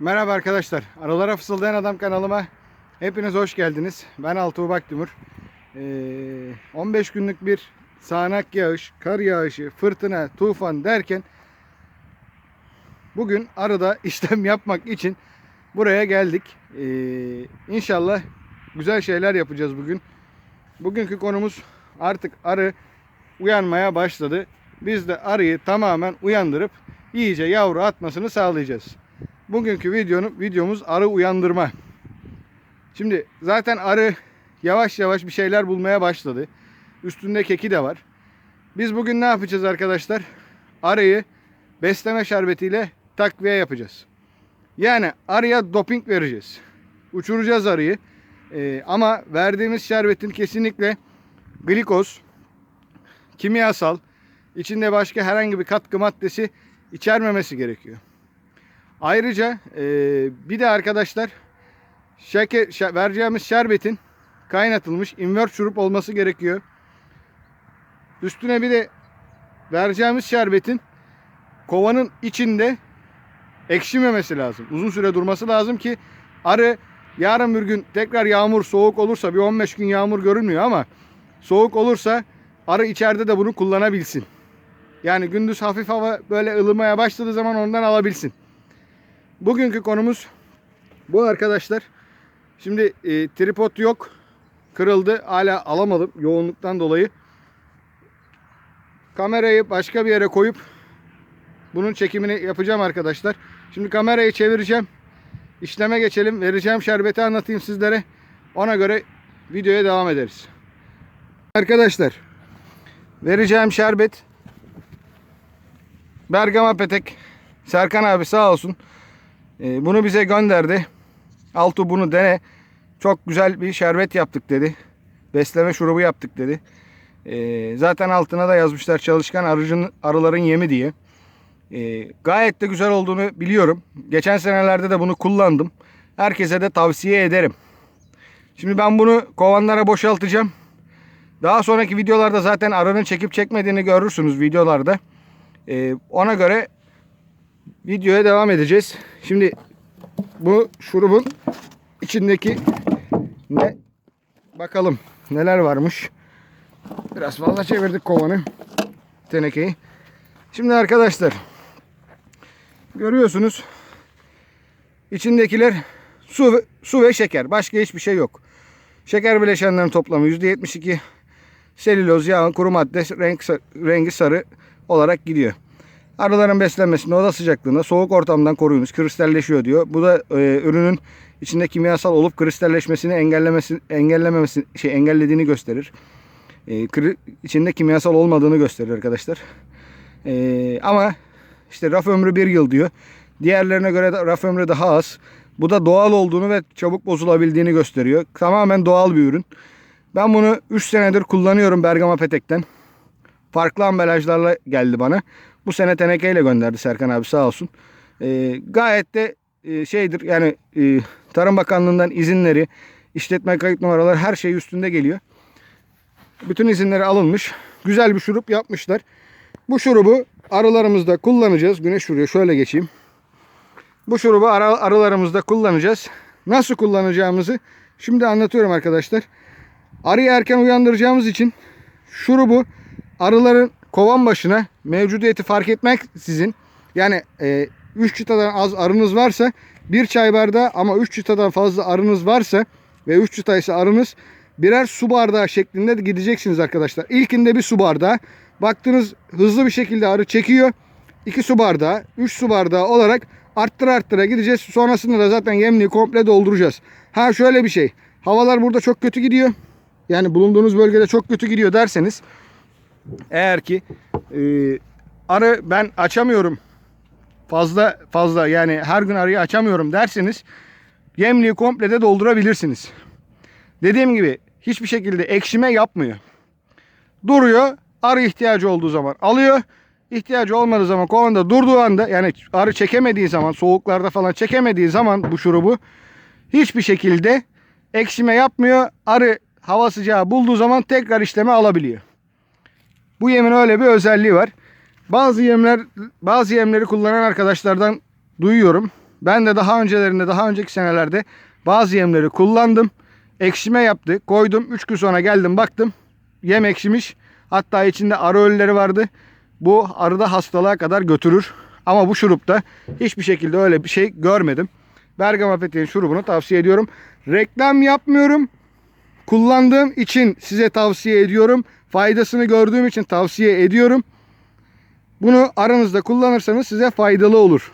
Merhaba arkadaşlar. Aralara Fısıldayan Adam kanalıma hepiniz hoş geldiniz. Ben Altuğ Baktimur. Ee, 15 günlük bir sağanak yağış, kar yağışı, fırtına, tufan derken bugün arada işlem yapmak için buraya geldik. Ee, inşallah güzel şeyler yapacağız bugün. Bugünkü konumuz artık arı uyanmaya başladı. Biz de arıyı tamamen uyandırıp iyice yavru atmasını sağlayacağız. Bugünkü videonun videomuz arı uyandırma. Şimdi zaten arı yavaş yavaş bir şeyler bulmaya başladı. Üstünde keki de var. Biz bugün ne yapacağız arkadaşlar? Arıyı besleme şerbetiyle takviye yapacağız. Yani arıya doping vereceğiz. Uçuracağız arıyı. Ee, ama verdiğimiz şerbetin kesinlikle glikoz, kimyasal, içinde başka herhangi bir katkı maddesi içermemesi gerekiyor. Ayrıca e, bir de arkadaşlar şeker, şe- vereceğimiz şerbetin kaynatılmış invert şurup olması gerekiyor. Üstüne bir de vereceğimiz şerbetin kovanın içinde ekşimemesi lazım. Uzun süre durması lazım ki arı yarın bir gün tekrar yağmur soğuk olursa bir 15 gün yağmur görünmüyor ama soğuk olursa arı içeride de bunu kullanabilsin. Yani gündüz hafif hava böyle ılımaya başladığı zaman ondan alabilsin. Bugünkü konumuz bu arkadaşlar. Şimdi e, tripod yok. Kırıldı. Hala alamadım yoğunluktan dolayı. Kamerayı başka bir yere koyup bunun çekimini yapacağım arkadaşlar. Şimdi kamerayı çevireceğim. İşleme geçelim. Vereceğim şerbeti anlatayım sizlere. Ona göre videoya devam ederiz. Arkadaşlar vereceğim şerbet Bergama Petek Serkan abi sağ olsun. Ee, bunu bize gönderdi. Altu bunu dene. Çok güzel bir şerbet yaptık dedi. Besleme şurubu yaptık dedi. Ee, zaten altına da yazmışlar çalışkan arıcın, arıların yemi diye. Ee, gayet de güzel olduğunu biliyorum. Geçen senelerde de bunu kullandım. Herkese de tavsiye ederim. Şimdi ben bunu kovanlara boşaltacağım. Daha sonraki videolarda zaten arının çekip çekmediğini görürsünüz videolarda. Ee, ona göre videoya devam edeceğiz. Şimdi bu şurubun içindeki ne bakalım neler varmış. Biraz fazla çevirdik kovanı tenekeyi. Şimdi arkadaşlar görüyorsunuz içindekiler su su ve şeker. Başka hiçbir şey yok. Şeker bileşenlerin toplamı %72. Selüloz, yağ, kuru madde, renk, rengi sarı olarak gidiyor. Arıların beslenmesinde oda sıcaklığında soğuk ortamdan koruyunuz. Kristalleşiyor diyor. Bu da e, ürünün içinde kimyasal olup kristalleşmesini engellemesi engellememesi şey engellediğini gösterir. E, kri, içinde kimyasal olmadığını gösterir arkadaşlar. E, ama işte raf ömrü bir yıl diyor. Diğerlerine göre raf ömrü daha az. Bu da doğal olduğunu ve çabuk bozulabildiğini gösteriyor. Tamamen doğal bir ürün. Ben bunu 3 senedir kullanıyorum Bergama Petek'ten. Farklı ambalajlarla geldi bana. Bu sene tenekeyle gönderdi Serkan abi sağ olsun. Ee, gayet de e, şeydir yani e, Tarım Bakanlığı'ndan izinleri, işletme kayıt numaraları her şey üstünde geliyor. Bütün izinleri alınmış. Güzel bir şurup yapmışlar. Bu şurubu arılarımızda kullanacağız. Güneş vuruyor. Şöyle geçeyim. Bu şurubu arı, arılarımızda kullanacağız. Nasıl kullanacağımızı şimdi anlatıyorum arkadaşlar. Arıyı erken uyandıracağımız için şurubu arıların kovan başına mevcudiyeti fark etmek sizin yani 3 çıtadan az arınız varsa bir çay bardağı ama 3 çıtadan fazla arınız varsa ve 3 çıta ise arınız birer su bardağı şeklinde gideceksiniz arkadaşlar. İlkinde bir su bardağı. Baktınız hızlı bir şekilde arı çekiyor. 2 su bardağı, 3 su bardağı olarak arttıra arttıra gideceğiz. Sonrasında da zaten yemliği komple dolduracağız. Ha şöyle bir şey. Havalar burada çok kötü gidiyor. Yani bulunduğunuz bölgede çok kötü gidiyor derseniz eğer ki e, arı ben açamıyorum fazla fazla yani her gün arıyı açamıyorum derseniz yemliği komple de doldurabilirsiniz. Dediğim gibi hiçbir şekilde ekşime yapmıyor. Duruyor. Arı ihtiyacı olduğu zaman alıyor. İhtiyacı olmadığı zaman kovanda durduğu anda yani arı çekemediği zaman soğuklarda falan çekemediği zaman bu şurubu hiçbir şekilde ekşime yapmıyor. Arı hava sıcağı bulduğu zaman tekrar işleme alabiliyor. Bu yemin öyle bir özelliği var. Bazı yemler bazı yemleri kullanan arkadaşlardan duyuyorum. Ben de daha öncelerinde, daha önceki senelerde bazı yemleri kullandım. Ekşime yaptı. Koydum. 3 gün sonra geldim baktım. Yem ekşimiş. Hatta içinde arı ölüleri vardı. Bu arıda hastalığa kadar götürür. Ama bu şurupta hiçbir şekilde öyle bir şey görmedim. Bergama peteğin şurubunu tavsiye ediyorum. Reklam yapmıyorum. Kullandığım için size tavsiye ediyorum. Faydasını gördüğüm için tavsiye ediyorum. Bunu aranızda kullanırsanız size faydalı olur.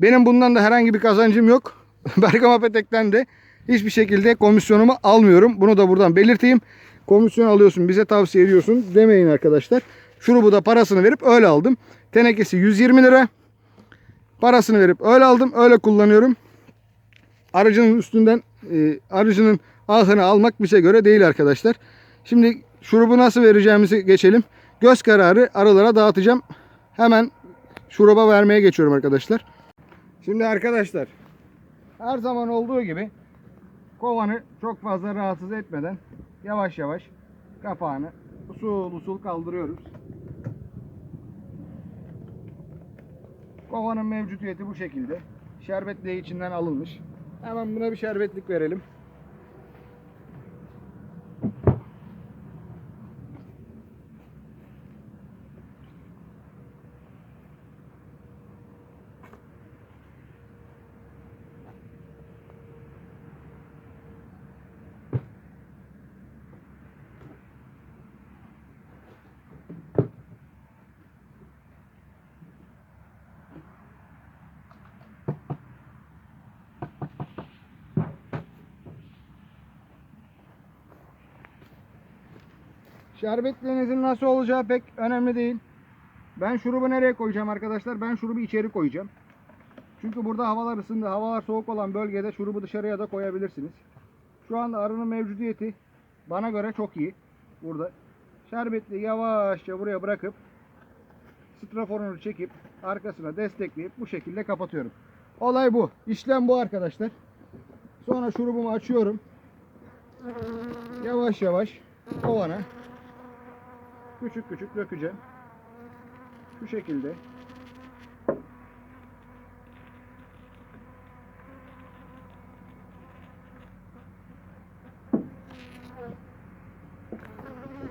Benim bundan da herhangi bir kazancım yok. Bergama Petek'ten de hiçbir şekilde komisyonumu almıyorum. Bunu da buradan belirteyim. Komisyon alıyorsun, bize tavsiye ediyorsun demeyin arkadaşlar. Şurubu da parasını verip öyle aldım. Tenekesi 120 lira. Parasını verip öyle aldım. Öyle kullanıyorum. Aracının üstünden e, aracının ahını almak bize göre değil arkadaşlar. Şimdi şurubu nasıl vereceğimizi geçelim. Göz kararı arılara dağıtacağım. Hemen şuruba vermeye geçiyorum arkadaşlar. Şimdi arkadaşlar her zaman olduğu gibi kovanı çok fazla rahatsız etmeden yavaş yavaş kapağını usul usul kaldırıyoruz. Kovanın mevcutiyeti bu şekilde. Şerbetliği içinden alınmış. Hemen buna bir şerbetlik verelim. Şerbetliğinizin nasıl olacağı pek önemli değil. Ben şurubu nereye koyacağım arkadaşlar? Ben şurubu içeri koyacağım. Çünkü burada havalar ısındı. Havalar soğuk olan bölgede şurubu dışarıya da koyabilirsiniz. Şu anda arının mevcudiyeti bana göre çok iyi. Burada. Şerbetli yavaşça buraya bırakıp straforunu çekip arkasına destekleyip bu şekilde kapatıyorum. Olay bu. İşlem bu arkadaşlar. Sonra şurubumu açıyorum. Yavaş yavaş kovana küçük küçük dökeceğim. Şu şekilde.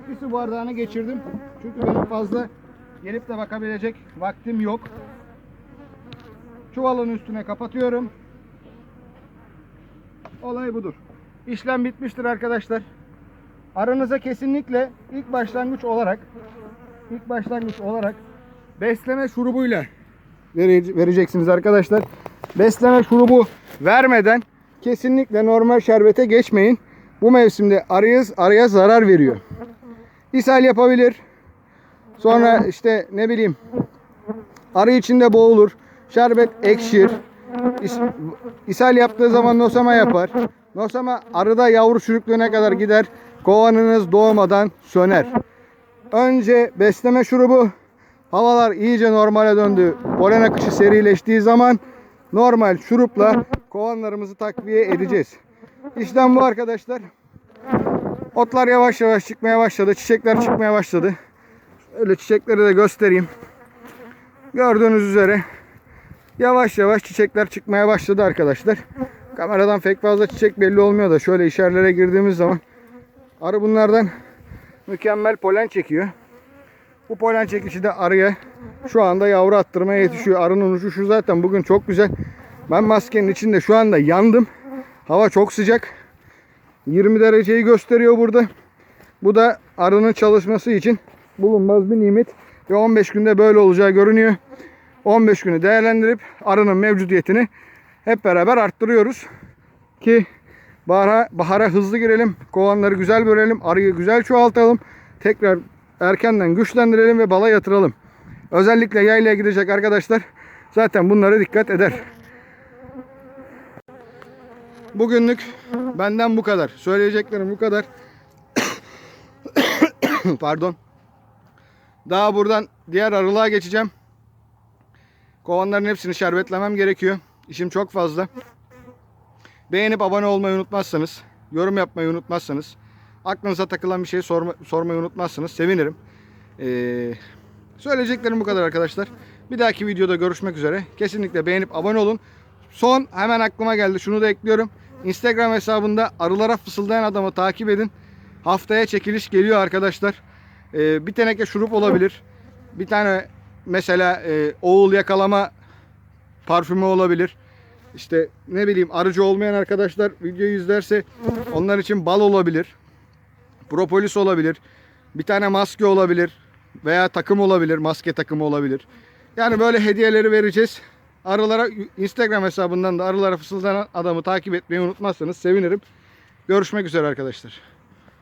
Bir su bardağını geçirdim. Çünkü benim fazla gelip de bakabilecek vaktim yok. Çuvalın üstüne kapatıyorum. Olay budur. İşlem bitmiştir arkadaşlar. Aranıza kesinlikle ilk başlangıç olarak ilk başlangıç olarak besleme şurubuyla vere- vereceksiniz arkadaşlar. Besleme şurubu vermeden kesinlikle normal şerbete geçmeyin. Bu mevsimde arıya, arıya zarar veriyor. İshal yapabilir. Sonra işte ne bileyim arı içinde boğulur. Şerbet ekşir. İs- ishal yaptığı zaman nosama yapar. Nosama arıda yavru çürüklüğüne kadar gider. Kovanınız doğmadan söner. Önce besleme şurubu. Havalar iyice normale döndü. Polen akışı serileştiği zaman normal şurupla kovanlarımızı takviye edeceğiz. İşlem bu arkadaşlar. Otlar yavaş yavaş çıkmaya başladı. Çiçekler çıkmaya başladı. Öyle çiçekleri de göstereyim. Gördüğünüz üzere yavaş yavaş çiçekler çıkmaya başladı arkadaşlar. Kameradan pek fazla çiçek belli olmuyor da şöyle içerilere girdiğimiz zaman arı bunlardan mükemmel polen çekiyor. Bu polen çekişi de arıya şu anda yavru attırmaya yetişiyor. Arının uçuşu zaten bugün çok güzel. Ben maskenin içinde şu anda yandım. Hava çok sıcak. 20 dereceyi gösteriyor burada. Bu da arının çalışması için bulunmaz bir nimet. Ve 15 günde böyle olacağı görünüyor. 15 günü değerlendirip arının mevcudiyetini hep beraber arttırıyoruz. Ki bahara, bahara hızlı girelim. Kovanları güzel bölelim. Arıyı güzel çoğaltalım. Tekrar erkenden güçlendirelim ve bala yatıralım. Özellikle yaylaya gidecek arkadaşlar zaten bunlara dikkat eder. Bugünlük benden bu kadar. Söyleyeceklerim bu kadar. Pardon. Daha buradan diğer arılığa geçeceğim. Kovanların hepsini şerbetlemem gerekiyor. İşim çok fazla. Beğenip abone olmayı unutmazsanız, yorum yapmayı unutmazsanız, aklınıza takılan bir şey sorma, sormayı unutmazsanız sevinirim. Ee, söyleyeceklerim bu kadar arkadaşlar. Bir dahaki videoda görüşmek üzere. Kesinlikle beğenip abone olun. son hemen aklıma geldi. Şunu da ekliyorum. Instagram hesabında arılara fısıldayan adamı takip edin. Haftaya çekiliş geliyor arkadaşlar. Ee, bir teneke şurup olabilir. Bir tane mesela e, oğul yakalama parfümü olabilir. İşte ne bileyim arıcı olmayan arkadaşlar videoyu izlerse onlar için bal olabilir. Propolis olabilir. Bir tane maske olabilir. Veya takım olabilir. Maske takımı olabilir. Yani böyle hediyeleri vereceğiz. Arılara Instagram hesabından da arılara fısıldanan adamı takip etmeyi unutmazsanız sevinirim. Görüşmek üzere arkadaşlar.